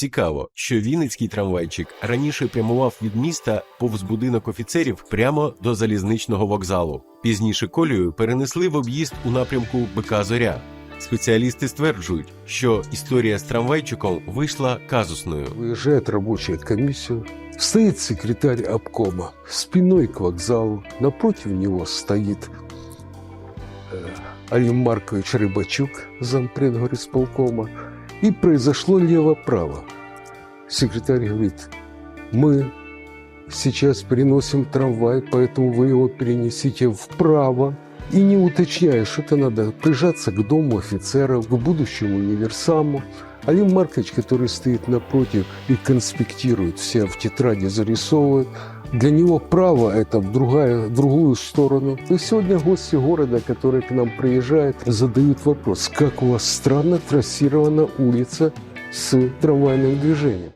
Цікаво, що Вінницький трамвайчик раніше прямував від міста повз будинок офіцерів прямо до залізничного вокзалу. Пізніше колію перенесли в об'їзд у напрямку БК Зоря. Спеціалісти стверджують, що історія з трамвайчиком вийшла казусною. Выезжает рабочая комиссия, стоит секретарь обкома спиной к вокзалу, напротив него стоит э, Алим Маркович Рыбачук, зампред горисполкома, И произошло лево-право. Секретарь говорит, мы сейчас переносим трамвай, поэтому вы его перенесите вправо. И не уточняя, что это надо прижаться к дому офицеров, к будущему универсаму. Алим Маркович, который стоит напротив и конспектирует, все в тетради зарисовывает, для него право это в, другая, в другую сторону. И сегодня гости города, которые к нам приезжают, задают вопрос, как у вас странно трассирована улица с трамвайным движением.